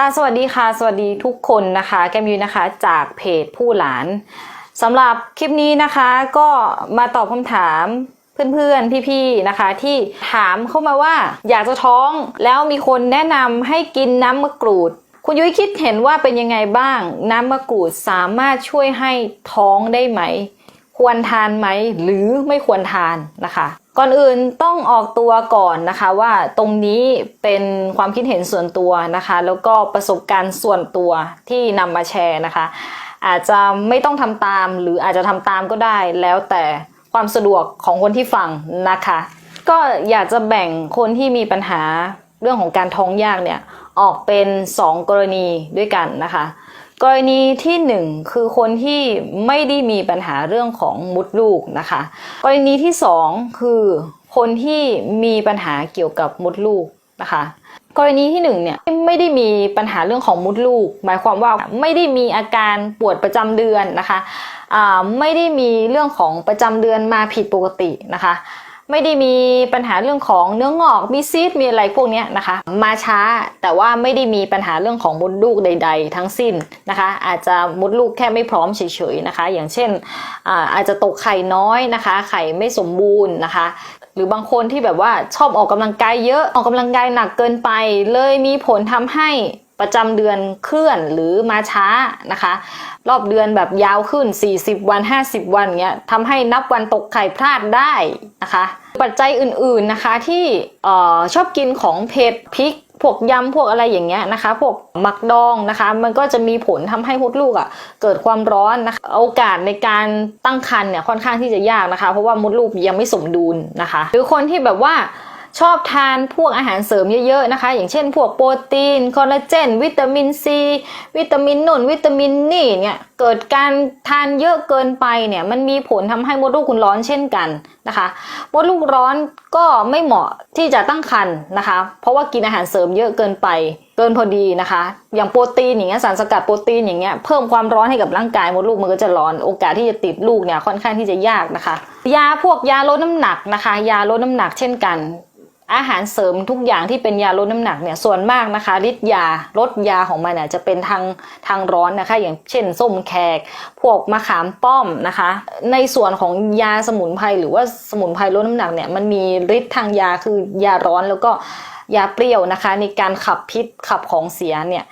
ค่ะสวัสดีค่ะ สวัสดีทุกคนนะคะ แกมยูนะคะจากเพจผู้หลานสำหรับคลิปนี้นะคะก็มาตอบคำถามเพื่อนๆ พี่ๆ นะคะ ที่ถามเข้ามาว่าอยากจะท้องแล้วมีคนแนะนำให้กินน้ำมะกรูด คุณยุ้ยคิดเห็นว่าเป็นยังไงบ้าง น้ำมะกรูดสามารถช่วยให้ท้องได้ไหม ควรทานไหมหรือไม่ควรทานนะคะ ก่อนอื่นต้องออกตัวก่อนนะคะว่าตรงนี้เป็นความคิดเห็นส่วนตัวนะคะ แล้วก็ประสบการณ์ส่วนตัวที่นำมาแชร์นะคะ อาจจะไม่ต้องทำตามหรืออาจจะทำตามก็ได้ แล้วแต่ความสะดวกของคนที่ฟังนะคะ ก็อยากจะแบ่งคนที่มีปัญหาเรื่องของการท้องยากเนี่ยออกเป็น 2 กรณีด้วยกันนะคะ กรณีที่หนึ่งคือคนที่ไม่ได้มีปัญหาเรื่องของมุดลูกนะคะ กรณีที่สองคือคนที่มีปัญหาเกี่ยวกับมุดลูกนะคะ กรณีที่หนึ่งเนี่ยไม่ได้มีปัญหาเรื่องของมุดลูก หมายความว่าไม่ได้มีอาการปวดประจำเดือนนะคะไม่ได้มีเรื่องของประจำเดือนมาผิดปกตินะคะ ไม่ได้มีปัญหาเรื่องของเนื้องอกมีซีดมีอะไรพวกนี้นะคะ มาช้าแต่ว่าไม่ได้มีปัญหาเรื่องของมดลูกใด ๆ ทั้งสิ้นนะคะ อาจจะมดลูกแค่ไม่พร้อมเฉยๆนะคะ อย่างเช่นอาอาจจะตกไข่น้อยนะคะ ไข่ไม่สมบูรณ์นะคะ หรือบางคนที่แบบว่าชอบออกกำลังกายเยอะออกกำลังกายหนักเกินไป เลยมีผลทำให้ ประจำเดือนเคลื่อนหรือมาช้านะคะ รอบเดือนแบบยาวขึ้น 40 วัน 50 วันเงี้ยทำให้นับวันตกไข่พลาดได้นะคะ ปัจจัยอื่นๆนะคะที่ออชอบกินของเผ็ดพริกพวกยำพวกอะไรอย่างเงี้ยนะคะ พวกหมักดองนะคะ มันก็จะมีผลทำให้มดลูกอะ่ะเกิดความร้อนนะคะโอกาสในการตั้งครรภ์เนี่ยค่อนข้างที่จะยากนะคะ เพราะว่ามดลูกยังไม่สมดุลนะคะ หรือคนที่แบบว่า ชอบทานพวกอาหารเสริมเยอะๆนะคะ อย่างเช่นพวกโปรตีนคอลลาเจน วิตามินซี วิตามินนุ่น วิตามินนี่เนี่ยเกิดการทานเยอะเกินไปเนี่ยมันมีผลทำให้มดลูกคุณร้อนเช่นกันนะคะ มดลูกร้อนก็ไม่เหมาะที่จะตั้งครรภ์นะคะ เพราะว่ากินอาหารเสริมเยอะเกินไป เกินพอดีนะคะ อย่างโปรตีนอย่างเงี้ยสารสกัดโปรตีนอย่างเงี้ยเพิ่มความร้อนให้กับร่างกายมดลูกมันก็จะร้อนโอกาสที่จะติดลูกเนี่ยค่อนข้างที่จะยากนะคะ ยาพวกยาลดน้ำหนักนะคะ ยาลดน้ำหนักเช่นกัน อาหารเสริมทุกอย่างที่เป็นยาลดน้ำหนักเนี่ยส่วนมากนะคะฤทธิ์ยาลดยาของมันเนี่ยจะเป็นทางทางร้อนนะคะ อย่างเช่นส้มแขก พวกมะขามป้อมนะคะ ในส่วนของยาสมุนไพรหรือว่าสมุนไพรลดน้ำหนักเนี่ยมันมีฤทธิ์ทางยาคือยาร้อนแล้วก็ ยาเปรี้ยวนะคะ ในการขับพิษขับของเสียเนี่ย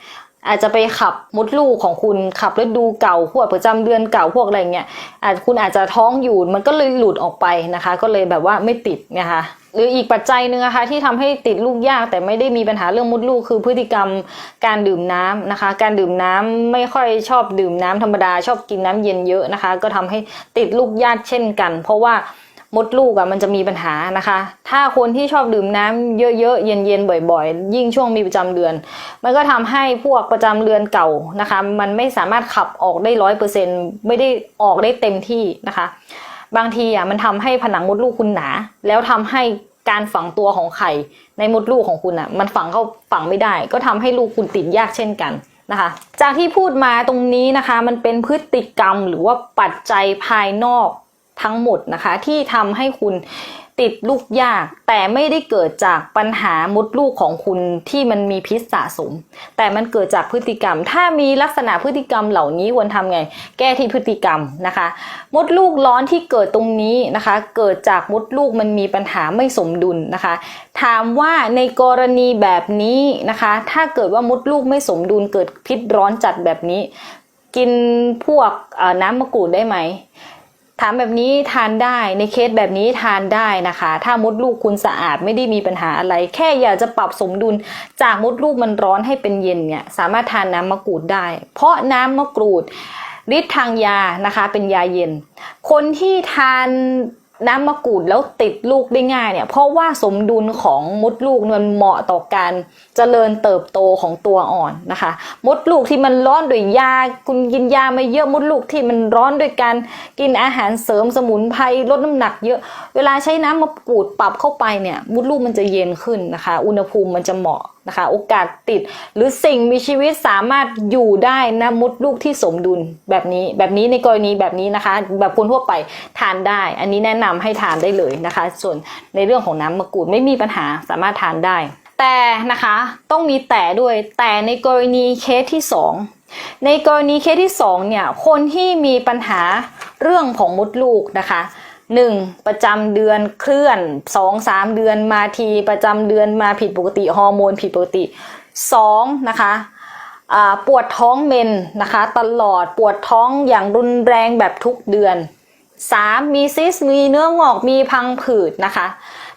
อาจจะไปขับมดลูกของคุณขับฤดูเก่าพวกประจำเดือนเก่าพวกอะไรเงี้ยอาจคุณอาจจะท้องอยู่มันก็เลยหลุดออกไปนะคะ ก็เลยแบบว่าไม่ติดนะคะหรืออีกปัจจัยหนึ่งนะคะที่ทำให้ติดลูกยากแต่ไม่ได้มีปัญหาเรื่องมดลูกคือพฤติกรรมการดื่มน้ำนะคะ การดื่มน้ำไม่ค่อยชอบดื่มน้ำธรรมดาชอบกินน้ำเย็นเยอะนะคะ ก็ทำให้ติดลูกยากเช่นกัน เพราะว่า มดลูกอะ่ะมันจะมีปัญหานะคะ ถ้าคนที่ชอบดื่มน้ำเยอะๆ เย็นๆ บ่อยๆ ยิ่งช่วงมีประจำเดือน มันก็ทำให้พวกประจำเดือนเก่านะคะ มันไม่สามารถขับออกได้ร้อยเปอร์เซ็นไม่ได้ออกได้เต็มที่นะคะ บางทีอะมันทำให้ผนังมดลูกคุณหนา แล้วทำให้การฝังตัวของไข่ในมดลูกของคุณอะ มันฝังเข้าฝังไม่ได้ ก็ทำให้ลูกคุณติดยากเช่นกันนะคะ จากที่พูดมาตรงนี้นะคะ มันเป็นพฤติกรรมหรือว่าปัจจัยภายนอก ทั้งหมดนะคะ ที่ทำให้คุณติดลูกยาก แต่ไม่ได้เกิดจากปัญหามดลูกของคุณที่มันมีพิษสะสม แต่มันเกิดจากพฤติกรรม ถ้ามีลักษณะพฤติกรรมเหล่านี้ควรทำไง แก้ที่พฤติกรรมนะคะ มดลูกร้อนที่เกิดตรงนี้นะคะ เกิดจากมดลูกมันมีปัญหาไม่สมดุลนะคะ ถามว่าในกรณีแบบนี้นะคะ ถ้าเกิดว่ามดลูกไม่สมดุลเกิดพิษร้อนจัดแบบนี้ กินพวกน้ำมะกรูดได้ไหม ถามแบบนี้ทานได้ในเคสแบบนี้ทานได้นะคะ ถ้ามดลูกคุณสะอาดไม่ได้มีปัญหาอะไร แค่อยากจะปรับสมดุลจากมดลูกมันร้อนให้เป็นเย็นเนี่ยสามารถทานน้ำมะกรูดได้ เพราะน้ำมะกรูดฤทธิ์ทางยานะคะ เป็นยาเย็น คนที่ทาน น้ำมะกรูดแล้วติดลูกได้ง่ายเนี่ย เพราะว่าสมดุลของมดลูกมันเหมาะต่อการเจริญเติบโตของตัวอ่อนนะคะ มดลูกที่มันร้อนด้วยยาคุณกินยามาเยอะมดลูกที่มันร้อนด้วยการกินอาหารเสริมสมุนไพรลดน้ำหนักเยอะ เวลาใช้น้ำมะกรูดปรับเข้าไปเนี่ยมดลูกมันจะเย็นขึ้นนะคะ อุณหภูมิมันจะเหมาะ นะคะ โอกาสติดหรือสิ่งมีชีวิตสามารถอยู่ได้นะมดลูกที่สมดุลแบบนี้ แบบนี้ในกรณีแบบนี้นะคะ แบบคนทั่วไปทานได้ อันนี้แนะนำให้ทานได้เลยนะคะ ส่วนในเรื่องของน้ำมะกรูดไม่มีปัญหาสามารถทานได้ แต่นะคะต้องมีแต่ด้วยแต่ในกรณีเคสที่สองในกรณีเคสที่สองเนี่ยคนที่มีปัญหาเรื่องของมดลูกนะคะ หนึ่งประจำเดือนเคลื่อนสองสามเดือนมาทีประจำเดือนมาผิดปกติฮอร์โมนผิดปกติสองนะคะปวดท้องเมนนะคะตลอดปวดท้องอย่างรุนแรงแบบทุกเดือน 3. มีซิสมีเนื้องอกมีพังผืดนะคะ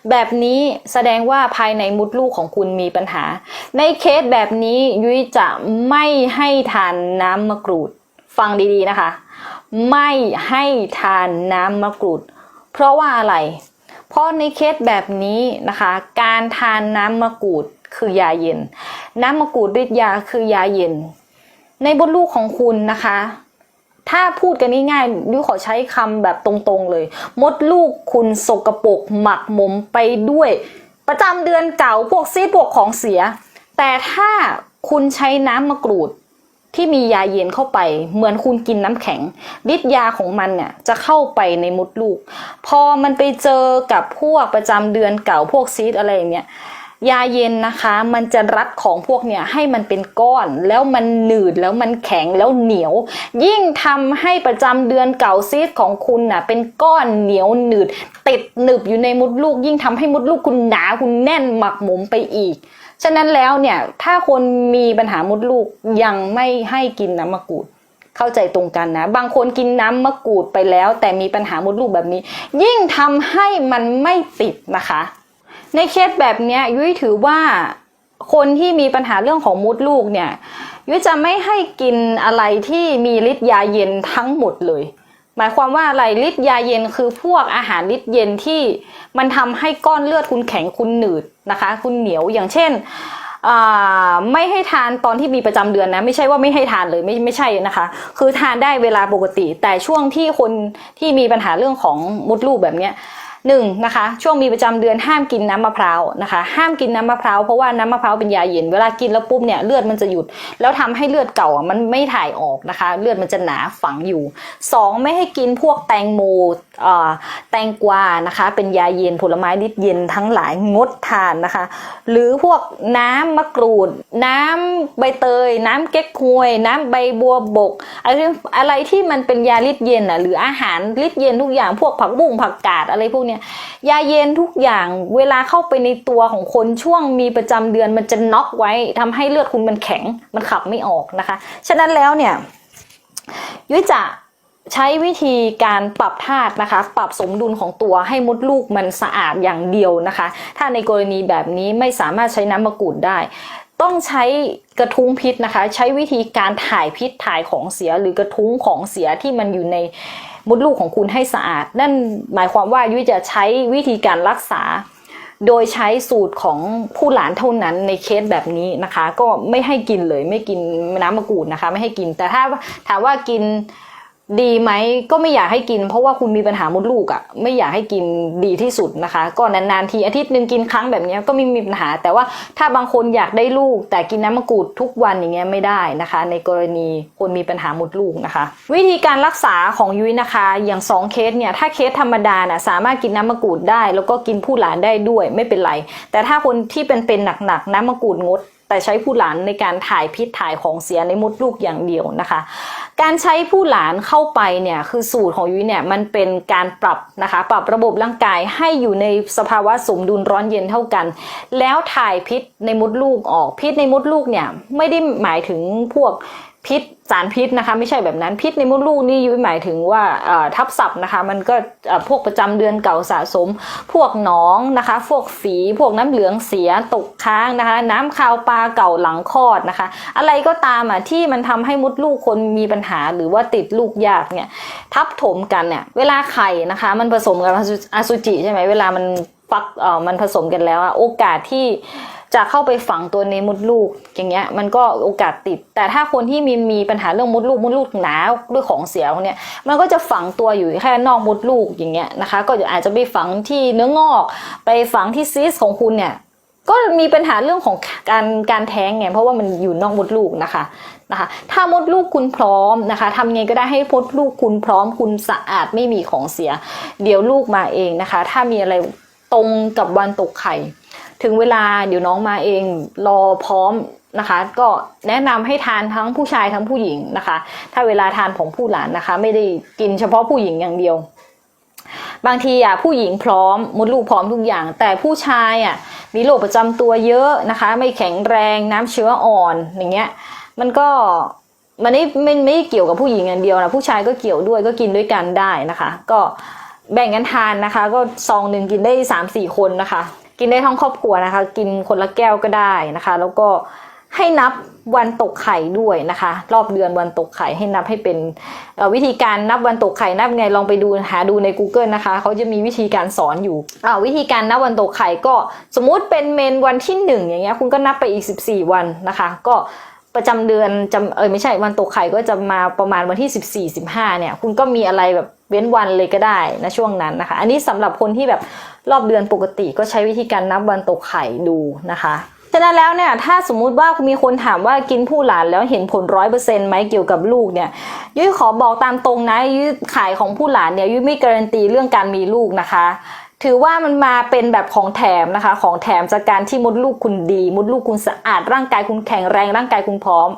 แบบนี้แสดงว่าภายในมุดลูกของคุณมีปัญหา ในเคสแบบนี้ยุ้ยจะไม่ให้ทานน้ำมะกรูด ฟังดีๆนะคะ ไม่ให้ทานน้ำมะกรูด เพราะว่าอะไร เพราะในเคสแบบนี้นะคะ การทานน้ำมะกรูดคือยาเย็น น้ำมะกรูดฤทธิ์ยาคือยาเย็น ในมดลูกของคุณนะคะ ถ้าพูดกันง่ายๆดิวขอใช้คำแบบตรงๆเลย มดลูกคุณสกปรกหมักหมมไปด้วย ประจำเดือนเก่าพวกซีดพวกของเสีย แต่ถ้าคุณใช้น้ำมะกรูด ที่มียาเย็นเข้าไป เหมือนคุณกินน้ำแข็งฤทธิ์ยาของมันเนี่ยจะเข้าไปในมดลูก พอมันไปเจอกับพวกประจำเดือนเก่าพวกซีดอะไรอย่างเงี้ยยาเย็นนะคะมันจะรัดของพวกเนี่ยให้มันเป็นก้อนแล้วมันหนืดแล้วมันแข็งแล้วเหนียว ยิ่งทำให้ประจำเดือนเก่าซีดของคุณน่ะเป็นก้อนเหนียวหนืด ติดหนึบอยู่ในมดลูก ยิ่งทำให้มดลูกคุณหนาคุณแน่นหมักหมมไปอีก ฉะนั้นแล้วเนี่ยถ้าคนมีปัญหามดลูกยังไม่ให้กินน้ำมะกรูดเข้าใจตรงกันนะ บางคนกินน้ำมะกรูดไปแล้ว แต่มีปัญหามดลูกแบบนี้ ยิ่งทำให้มันไม่ติดนะคะ ในเคสแบบนี้ยยุ้ยถือว่าคนที่มีปัญหาเรื่องของมดลูกเนี่ยยุ้ยจะไม่ให้กินอะไรที่มีฤทธิ์ยาเย็นทั้งหมดเลย หมายความว่าอะไรฤทธิ์ยาเย็นคือพวกอาหารฤทธิ์เย็นที่มันทำให้ก้อนเลือดคุณแข็งคุณหนืดนะคะ คุณเหนียวอย่างเช่นไม่ให้ทานตอนที่มีประจำเดือนนะ ไม่ใช่ว่าไม่ให้ทานเลยไม่ไม่ใช่นะคะ คือทานได้เวลาปกติ แต่ช่วงที่คนที่มีปัญหาเรื่องของมดลูกแบบเนี้ย หนึ่งนะคะช่วงมีประจำเดือนห้ามกินน้ำมะพร้าวนะคะห้ามกินน้ำมะพร้าวเพราะว่าน้ำมะพร้าวเป็นยาเย็นเวลากินแล้วปุ๊บเนี่ยเลือดมันจะหยุด แล้วทำให้เลือดเก่ามันไม่ถ่ายออกนะคะ เลือดมันจะหนาฝังอยู่สองไม่ให้กินพวกแตงโมเอ่อแตงกวานะคะ เป็นยาเย็นผลไม้ดิบเย็นทั้งหลายงดทานนะคะ หรือพวกน้ำมะกรูด น้ำใบเตย น้ำเก๊กฮวย น้ำใบบัวบกอะไรอะไรที่มันเป็นยาลิดเย็นอะหรืออาหารลิดเย็นทุกอย่างพวกผักบุ้งผักกาดอะไรพวกเนี้ยยาเย็นทุกอย่างเวลาเข้าไปในตัวของคนช่วงมีประจำเดือนมันจะน็อกไว้ทำให้เลือดคุณมันแข็งมันขับไม่ออกนะคะ ฉะนั้นแล้วเนี่ยยุ้ยจะใช้วิธีการปรับธาตุนะคะ ปรับสมดุลของตัวให้มดลูกมันสะอาดอย่างเดียวนะคะ ถ้าในกรณีแบบนี้ไม่สามารถใช้น้ำมะกรูดได้ ต้องใช้กระทุ้งพิษนะคะ ใช้วิธีการถ่ายพิษถ่ายของเสียหรือกระทุ้งของเสียที่มันอยู่ใน มดลูกของคุณให้สะอาด นั่นหมายความว่ายุ้ยจะใช้วิธีการรักษา โดยใช้สูตรของผู้หลานเท่านั้นในเคสแบบนี้นะคะ ก็ไม่ให้กินเลยไม่กินน้ำมะกรูดนะคะ ไม่ให้กินแต่ถ้าถามว่ากิน ดีไหมก็ไม่อยากให้กิน เพราะว่าคุณมีปัญหามดลูกอะ่ะไม่อยากให้กินดีที่สุดนะคะ ก็นานๆทีอาทิตย์หนึ่งกินครั้งแบบนี้ก็ไม่มีปัญหา แต่ว่าถ้าบางคนอยากได้ลูก แต่กินน้ำมะกรูดทุกวันอย่างเงี้ยไม่ได้นะคะ ในกรณีคนมีปัญหามดลูกนะคะ วิธีการรักษาของยุ้ยนะคะ อย่างสองเคสเนี่ยถ้าเคสธรรมดาน่ะสามารถกินน้ำมะกรูดได้ แล้วก็กินผู้หลานได้ด้วยไม่เป็นไร แต่ถ้าคนที่เป็นเป็นหนักๆน้ำมะกรูดงด แต่ใช้ผู้หลานในการถ่ายพิษถ่ายของเสียในมดลูกอย่างเดียวนะคะ การใช้ผู้หลานเข้าไปเนี่ยคือสูตรของยุ้ยเนี่ยมันเป็นการปรับนะคะปรับระบบร่างกายให้อยู่ในสภาวะสมดุลร้อนเย็นเท่ากัน แล้วถ่ายพิษในมดลูกออกพิษในมดลูกเนี่ยไม่ได้หมายถึงพวก พิษสารพิษนะคะ ไม่ใช่แบบนั้นพิษในมดลูกนี่ยุ้ยหมายถึงว่าทับศัพท์นะคะ มันก็พวกประจำเดือนเก่าสะสม พวกหนองนะคะ พวกฝีพวกน้ำเหลืองเสียตกค้างนะคะ น้ำคาวปลาเก่าหลังคลอดนะคะ อะไรก็ตามอะที่มันทำให้มดลูกคนมีปัญหาหรือว่าติดลูกยากเนี่ยทับถมกันเนี่ยเวลาไข่นะคะ มันผสมกับอสุจิใช่ไหมเวลามันฟักเออมันผสมกันแล้วอะโอกาสที่ จะเข้าไปฝังตัวในมดลูก อย่างเงี้ยมันก็โอกาสติด แต่ถ้าคนที่มีมีปัญหาเรื่องมดลูกมดลูกหนาด้วยของเสียพวกเนี้ยมันก็จะฝังตัวอยู่แค่นอกมดลูกอย่างเงี้ยนะคะ ก็อาจจะไปฝังที่เนื้องอก ไปฝังที่ซีสของคุณเนี่ยก็มีปัญหาเรื่องของการการแท้งไงเพราะว่ามันอยู่นอกมดลูกนะคะนะคะ ถ้ามดลูกคุณพร้อมนะคะทำไงก็ได้ให้มดลูกคุณพร้อมคุณสะอาดไม่มีของเสีย เดี๋ยวลูกมาเองนะคะ ถ้ามีอะไรตรงกับวันตกไข่ ถึงเวลาเดี๋ยวน้องมาเองรอพร้อมนะคะ ก็แนะนำให้ทานทั้งผู้ชายทั้งผู้หญิงนะคะ ถ้าเวลาทานของผู้หลานนะคะ ไม่ได้กินเฉพาะผู้หญิงอย่างเดียว บางทีอะผู้หญิงพร้อมมดลูกพร้อมทุกอย่าง แต่ผู้ชายอะมีโรคประจำตัวเยอะนะคะ ไม่แข็งแรงน้ำเชื้ออ่อนอย่างเงี้ย มันก็มันไม่ไม่ไม่เกี่ยวกับผู้หญิงอย่างเดียวนะผู้ชายก็เกี่ยวด้วยก็กินด้วยกันได้นะคะ ก็แบ่งกันทานนะคะ ก็ซองหนึ่งกินได้สามสี่คนนะคะ กินได้ทั้งครอบครัวนะคะ กินคนละแก้วก็ได้นะคะ แล้วก็ให้นับวันตกไข่ด้วยนะคะ รอบเดือนวันตกไข่ให้นับให้เป็นวิธีการนับวันตกไข่นับไงลองไปดูหาดูใน Google นะคะเขาจะมีวิธีการสอนอยู่วิธีการนับวันตกไข่ก็สมมุติเป็นเมนวันที่หนึ่งอย่างเงี้ยคุณก็นับไปอีก 14 วันนะคะ ก็ประจำเดือนจำเออไม่ใช่วันตกไข่ก็จะมาประมาณวันที่ 14 15เนี่ยคุณก็มีอะไรแบบเว้นวันเลยก็ได้นะช่วงนั้นนะคะ อันนี้สำหรับคนที่แบบ รอบเดือนปกติก็ใช้วิธีการนับวันตกไข่ดูนะคะฉะนั้นแล้วเนี่ยถ้าสมมุติว่ามีคนถามว่ากินผู้หลานแล้วเห็นผลร้อยเปอร์เซ็นต์ไหมเกี่ยวกับลูกเนี่ยยุ้ยขอบอกตามตรงนะยุ้ยขายของผู้หลานเนี่ยยุ้ยไม่การันตีเรื่องการมีลูกนะคะ ถือว่ามันมาเป็นแบบของแถมนะคะ ของแถมจากการที่มดลูกคุณดี มดลูกคุณสะอาดร่างกายคุณแข็งแรงร่างกายคุณพร้อม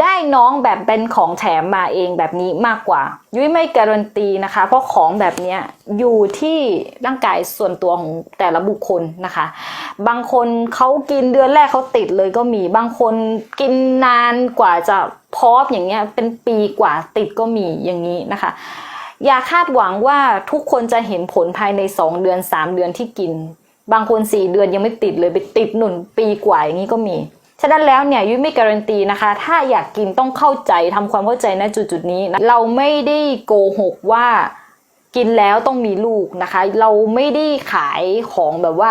ได้น้องแบบเป็นของแถมมาเองแบบนี้มากกว่า ยุ้ยไม่การันตีนะคะ เพราะของแบบนี้อยู่ที่ร่างกายส่วนตัวของแต่ละบุคคลนะคะ บางคนเขากินเดือนแรกเขาติดเลยก็มีบางคนกินนานกว่าจะพร้อมอย่างเงี้ยเป็นปีกว่าติดก็มีอย่างนี้นะคะ อย่าคาดหวังว่าทุกคนจะเห็นผลภายใน 2 เดือน 3 เดือนที่กิน บางคน 4 เดือนยังไม่ติดเลยไปติดหนุนปีกว่าอย่างนี้ก็มี ฉะนั้นแล้วเนี่ยยุ้ยไม่การันตีนะคะ ถ้าอยากกินต้องเข้าใจทำความเข้าใจณจุดจุดนี้นะเราไม่ได้โกหกว่ากินแล้วต้องมีลูกนะคะ เราไม่ได้ขายของแบบว่า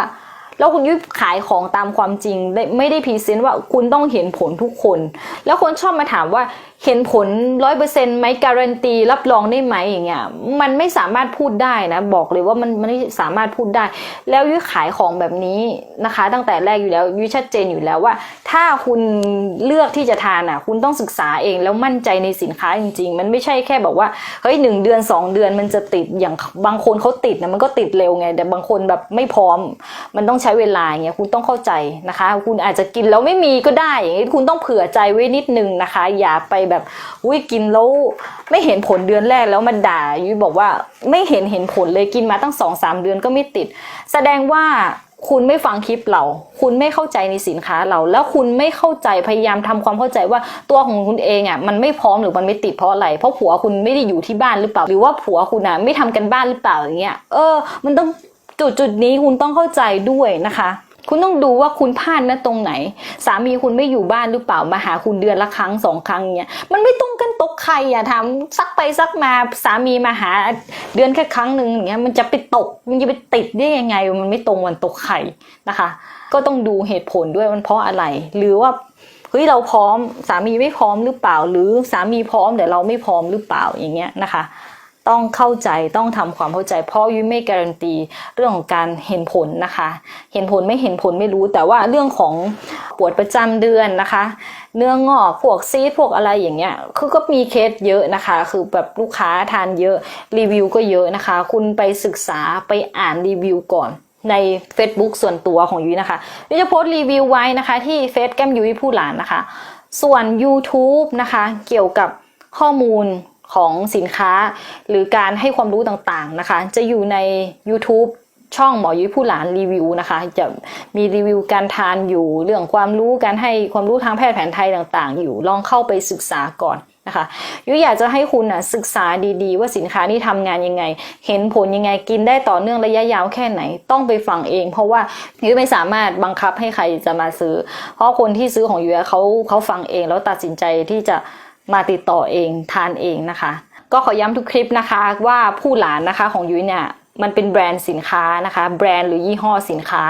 แล้วคุณยุ้ยขายของตามความจริงได้ไม่ได้พรีเซนต์ว่าคุณต้องเห็นผลทุกคน แล้วคนชอบมาถามว่า เห็นผลร้อยเปอร์เซ็นต์ไหมการันตีรับรองได้ไหมอย่างเงี้ยมันไม่สามารถพูดได้นะบอกเลยว่ามันมันไม่สามารถพูดได้ แล้วยุ้ยขายของแบบนี้นะคะ ตั้งแต่แรกอยู่แล้วยุ้ยชัดเจนอยู่แล้วว่า ถ้าคุณเลือกที่จะทานอะ คุณต้องศึกษาเองแล้วมั่นใจในสินค้าจริง ๆ มันไม่ใช่แค่บอกว่าเฮ้ยหนึ่งเดือนสองเดือนมันจะติดอย่างบางคนเขาติดนะมันก็ติดเร็วไง แต่บางคนแบบไม่พร้อม มันต้องใช้เวลาอย่างเงี้ยคุณต้องเข้าใจนะคะ คุณอาจจะกินแล้วไม่มีก็ได้อย่างงี้คุณต้องเผื่อใจไว้นิดนึงนะคะ อย่าไปแบบอุ้ยกินแล้วไม่เห็นผลเดือนแรกแล้วมันด่ายุ้ยบอกว่าไม่เห็นเห็นผลเลยกินมาตั้งสองสามเดือนก็ไม่ติด แสดงว่าคุณไม่ฟังคลิปเรา คุณไม่เข้าใจในสินค้าเรา แล้วคุณไม่เข้าใจพยายามทำความเข้าใจว่าตัวของคุณเองอะมันไม่พร้อมหรือมันไม่ติดเพราะอะไร เพราะผัวคุณไม่ได้อยู่ที่บ้านหรือเปล่า หรือว่าผัวคุณอะไม่ทำกันบ้านหรือเปล่าอย่างเงี้ย เออ มันต้องจุดจุดนี้คุณต้องเข้าใจด้วยนะคะ คุณต้องดูว่าคุณพลาดนะตรงไหน สามีคุณไม่อยู่บ้านหรือเปล่ามาหาคุณเดือนละครั้งสองครั้งเนี้ยมันไม่ตรงกันตกใครอะทำซักไปซักมาสามีมาหาเดือนแค่ครั้งหนึ่งอย่างเงี้ยมันจะไปตกมันจะไปติดได้ยังไง มันไม่ตรงวันตกไข่นะคะ ก็ต้องดูเหตุผลด้วยมันเพราะอะไร หรือว่าเฮ้ยเราพร้อมสามีไม่พร้อมหรือเปล่า หรือสามีพร้อมแต่เราไม่พร้อมหรือเปล่าอย่างเงี้ยนะคะ ต้องเข้าใจต้องทำความเข้าใจ เพราะยุ้ยไม่การันตีเรื่องของการเห็นผลนะคะ เห็นผลไม่เห็นผลไม่รู้ แต่ว่าเรื่องของปวดประจำเดือนนะคะ เนื้องอกพวกซีดพวกอะไรอย่างเงี้ยคือก็มีเคสเยอะนะคะ คือแบบลูกค้าทานเยอะรีวิวก็เยอะนะคะ คุณไปศึกษาไปอ่านรีวิวก่อนใน Facebook ส่วนตัวของยุ้ยนะคะยุ้ยจะโพสต์รีวิวไว้นะคะ ที่เฟซแก้มยุ้ยผู้หลานนะคะ ส่วน YouTube นะคะ เกี่ยวกับข้อมูล ของสินค้า หรือการให้ความรู้ต่างๆนะคะ จะอยู่ใน YouTube ช่องหมอยุ้ยผู้หลานรีวิวนะคะ จะมีรีวิวการทานอยู่เรื่องความรู้การให้ความรู้ทางแพทย์แผนไทยต่างๆ อยู่ลองเข้าไปศึกษาก่อนนะคะยุ้ยอยากจะให้คุณนะศึกษาดีๆ ว่าสินค้านี่ทำงานยังไง เห็นผลยังไงกินได้ต่อเนื่องระยะยาวแค่ไหนต้องไปฟังเอง เพราะว่ายุ้ยไม่สามารถบังคับให้ใครจะมาซื้อ เพราะคนที่ซื้อของยุ้ยเขาเขาฟังเองแล้วตัดสินใจที่จะ มาติดต่อเองทานเองนะคะ ก็ขอย้ำทุกคลิปนะคะว่าผู้หลานนะคะของยุ้ยเนี่ยมันเป็นแบรนด์สินค้านะคะ แบรนด์หรือยี่ห้อสินค้า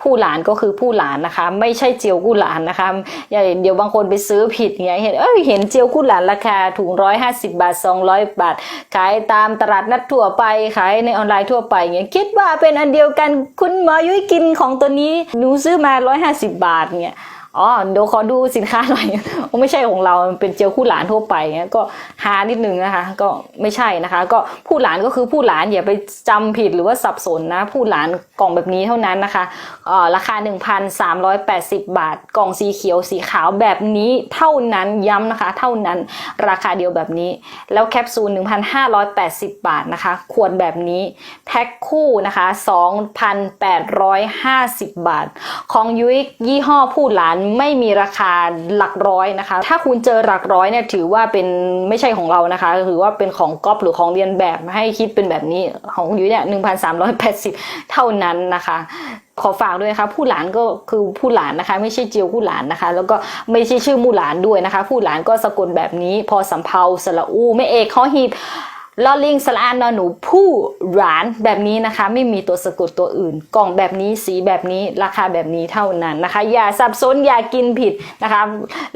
ผู้หลานก็คือผู้หลานนะคะ ไม่ใช่เจียวกู้หลานนะคะอย่าเดี๋ยวบางคนไปซื้อผิดเงี้ยเห็นเอ้ยเห็นเจียวกู้หลานราคาถุงร้อยห้าสิบาทสองร้อยบาท ขายตามตลาดนัดทั่วไปขายในออนไลน์ทั่วไปเงี้ยคิดว่าเป็นอันเดียวกันคุณหมอยุ้ยกินของตัวนี้หนูซื้อมาร้อยห้าสิบาทเงี้ย อ๋อเดี๋ยวขอดูสินค้าหน่อยไม่ใช่ของเรามันเป็นเจลคู่หลานทั่วไปเงี้ยก็หานิดนึงนะคะ ก็ไม่ใช่นะคะ ก็ผู้หลานก็คือผู้หลานอย่าไปจำผิดหรือว่าสับสนนะ ผู้หลานกล่องแบบนี้เท่านั้นนะคะเอ่อราคา 1,380 บาท กล่องสีเขียวสีขาวแบบนี้เท่านั้นย้ำนะคะ เท่านั้นราคาเดียวแบบนี้ แล้วแคปซูล 1,580 บาทนะคะ ขวดแบบนี้แพ็คคู่นะคะ 2,850 บาท ของยุ้ยยี่ห้อผู้หลานไม่มีราคาหลักร้อยนะคะ ถ้าคุณเจอหลักร้อยเนี่ยถือว่าเป็นไม่ใช่ของเรานะคะถือว่าเป็นของก๊อปหรือของเรียนแบบให้คิดเป็นแบบนี้ของยุ้ยเนี่ย1,380เท่านั้นนะคะ ขอฝากด้วยนะคะผู้หลานก็คือผู้หลานนะคะ ไม่ใช่เจียวผู้หลานนะคะ แล้วก็ไม่ใช่ชื่อมู่หลานด้วยนะคะ ผู้หลานก็สะกดแบบนี้ พอสำเพาสระอูไม่เอกข้อหีบ ลอลิงสละอานนอนหนูผู้หลานแบบนี้นะคะ ไม่มีตัวสะกดตัวอื่น กล่องแบบนี้สีแบบนี้ราคาแบบนี้เท่านั้นนะคะ อย่าสับสนอย่ากินผิดนะคะ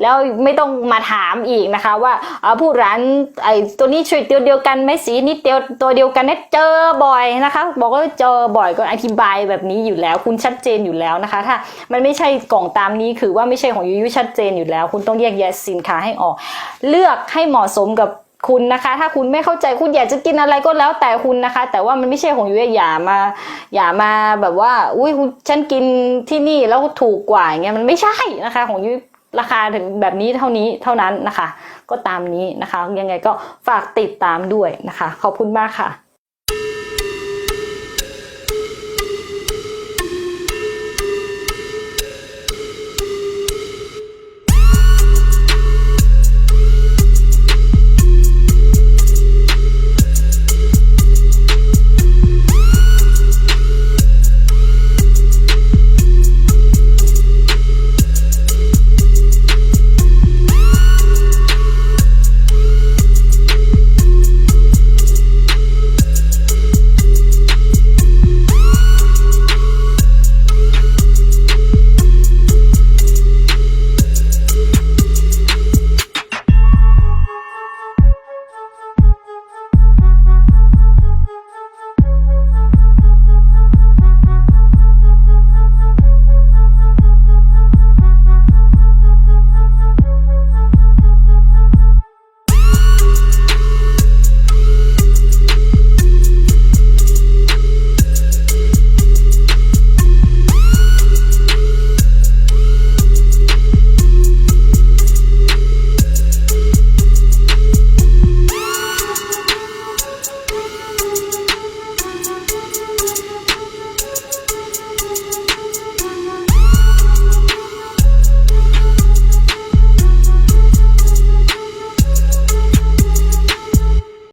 แล้วไม่ต้องมาถามอีกนะคะว่าผู้ร้านไอ้ตัวนี้ช่วยตัวเดียวกันไหมสีนิดเดียวตัวเดียวกันเนี่ยเจอบ่อยนะคะ บอกว่าเจอบ่อยก็อธิบายแบบนี้อยู่แล้ว คุณชัดเจนอยู่แล้วนะคะ ถ้ามันไม่ใช่กล่องตามนี้คือว่าไม่ใช่ของยูยูชัดเจนอยู่แล้ว คุณต้องแยกแยะสินค้าให้ออก เลือกให้เหมาะสมกับ คุณนะคะ ถ้าคุณไม่เข้าใจคุณอยากจะกินอะไรก็แล้วแต่คุณนะคะ แต่ว่ามันไม่ใช่ของยูอย่ามา อย่ามาแบบว่า อุ้ยฉันกินที่นี่แล้วถูกกว่าอย่างเงี้ยมันไม่ใช่นะคะ ของยุ้ยราคาถึงแบบนี้เท่านี้เท่านั้นนะคะ ก็ตามนี้นะคะ ยังไงก็ฝากติดตามด้วยนะคะ ขอบคุณมากค่ะ